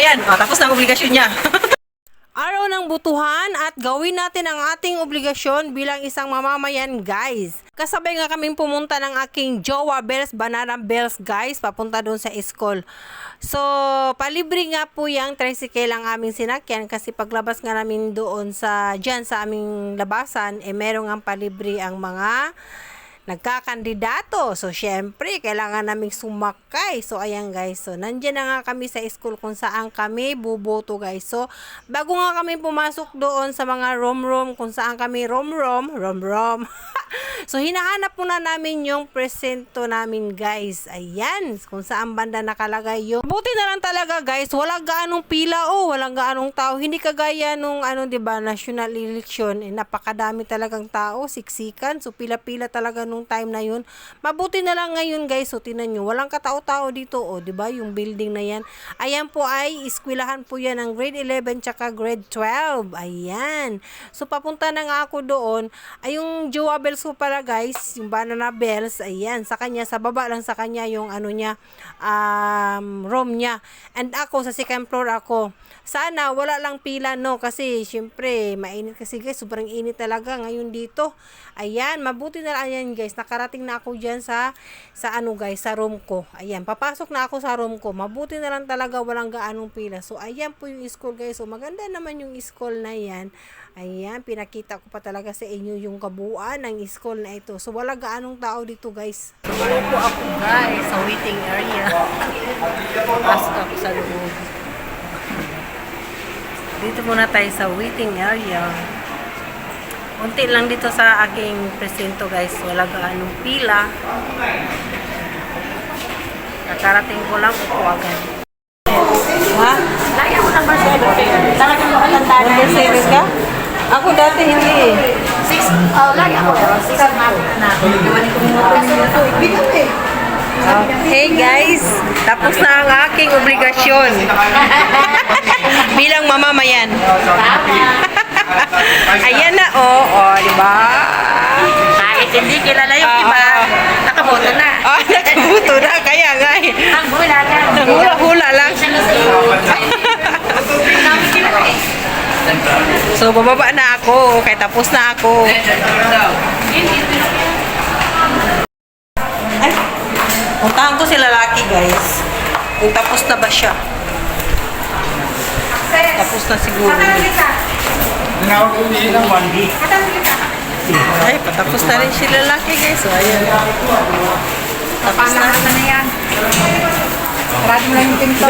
mamamayan. O, tapos na ang obligasyon niya. Araw ng butuhan at gawin natin ang ating obligasyon bilang isang mamamayan, guys. Kasabay nga kaming pumunta ng aking Jowa Bells, Banana Bells, guys, papunta doon sa school. So, palibre nga po yung tricycle ang aming sinakyan kasi paglabas nga namin doon sa, dyan sa aming labasan, eh merong ang palibre ang mga nagkakandidato. So, syempre, kailangan naming sumakay. So, ayan guys. So, nandyan na nga kami sa school kung saan kami buboto guys. So, bago nga kami pumasok doon sa mga rom-rom, kung saan kami rom-rom, rom-rom. so, hinahanap muna namin yung presento namin guys. Ayan, kung saan banda nakalagay yung. Buti na lang talaga guys, wala gaanong pila o, walang gaanong tao. Hindi kagaya nung ano, ba, national election, eh, napakadami talagang tao, siksikan. So pila-pila talaga nung time na yun. Mabuti na lang ngayon guys, so tinan nyo, walang katao-tao dito, o, 'di ba, yung building na yan. Ayan po ay eskwelahan po yan ng grade 11 tsaka grade 12. Ayan. So papunta na nga ako doon. Ay yung Jowa Bells ko pala guys, yung Banana Bells, ayan, sa kanya, sa baba lang sa kanya yung ano niya, um, room niya. And ako, sa second floor ako. Sana, wala lang pila, no? Kasi, syempre, mainit kasi guys, sobrang init talaga ngayon dito. Ayan, mabuti na lang, ayan guys, nakarating na ako dyan sa, sa ano guys, sa room ko. Ayan, papasok na ako sa room ko. Mabuti na lang talaga, walang gaanong pila. So, ayan po yung school guys. So, maganda naman yung school na yan. Ayan, pinakita ko pa talaga sa inyo yung kabuuan ng school na ito. So, wala gaanong tao dito guys. Po ako guys sa waiting area. Pasok ako sa loob. Dito muna tayo sa waiting area. Unti lang dito sa aking presento guys. Wala gaanong pila. Kakarating ko lang upo agad. Ha? Lagi ako number 7. Talagang makatanda na. Number 7 ka? Ako dati hindi eh. Six, oh, lagi ako. Six na. Na. Iwanin ko muna. Hey guys, tapos na ang aking obligasyon bilang mamamayan. Ayan na, oh, oh, di ba? Kahit hindi kilala yung Ah, iba, ah. nakaboto na. Ah, nakabuto na, kaya nga eh. Ang hula na. Hula-hula lang. So, bababa na ako, kaya tapos na ako. Ay, puntahan ko si lalaki guys. Kung tapos na ba siya. Tapos na siguro. Ay, patapos na rin si lalaki guys. So, ayan. Tapos na. na yan. Marami lang yung pinto.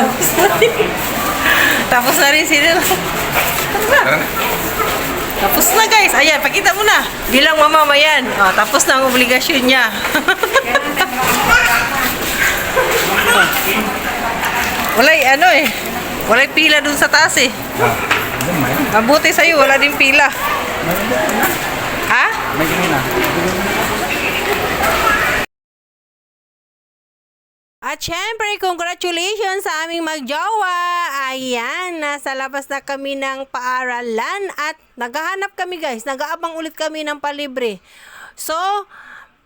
Tapos na rin si lalaki. Tapos na guys. Ayan, pakita mo na. Bilang mamamayan. Oh, tapos na ang obligasyon niya. Walay ano eh. Walay pila dun sa taas eh. Mabuti sa'yo, wala din pila. Ha? At syempre, congratulations sa aming magjowa. Ayan, nasa labas na kami ng paaralan at naghahanap kami guys. Nag-aabang ulit kami ng palibre. So,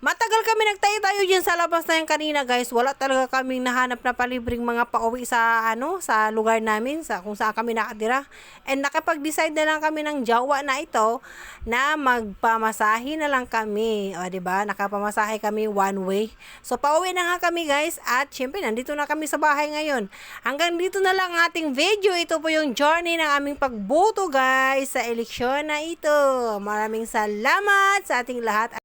matagal kami nagtayo-tayo dyan sa labas na yan kanina guys. Wala talaga kaming nahanap na palibreng mga pauwi sa ano sa lugar namin, sa kung saan kami nakatira. And nakapag-decide na lang kami ng jowa na ito na magpamasahe na lang kami. O, ba? Nakapamasahe kami one way. So, pauwi na nga kami guys. At syempre, nandito na kami sa bahay ngayon. Hanggang dito na lang ang ating video. Ito po yung journey ng aming pagboto guys sa eleksyon na ito. Maraming salamat sa ating lahat.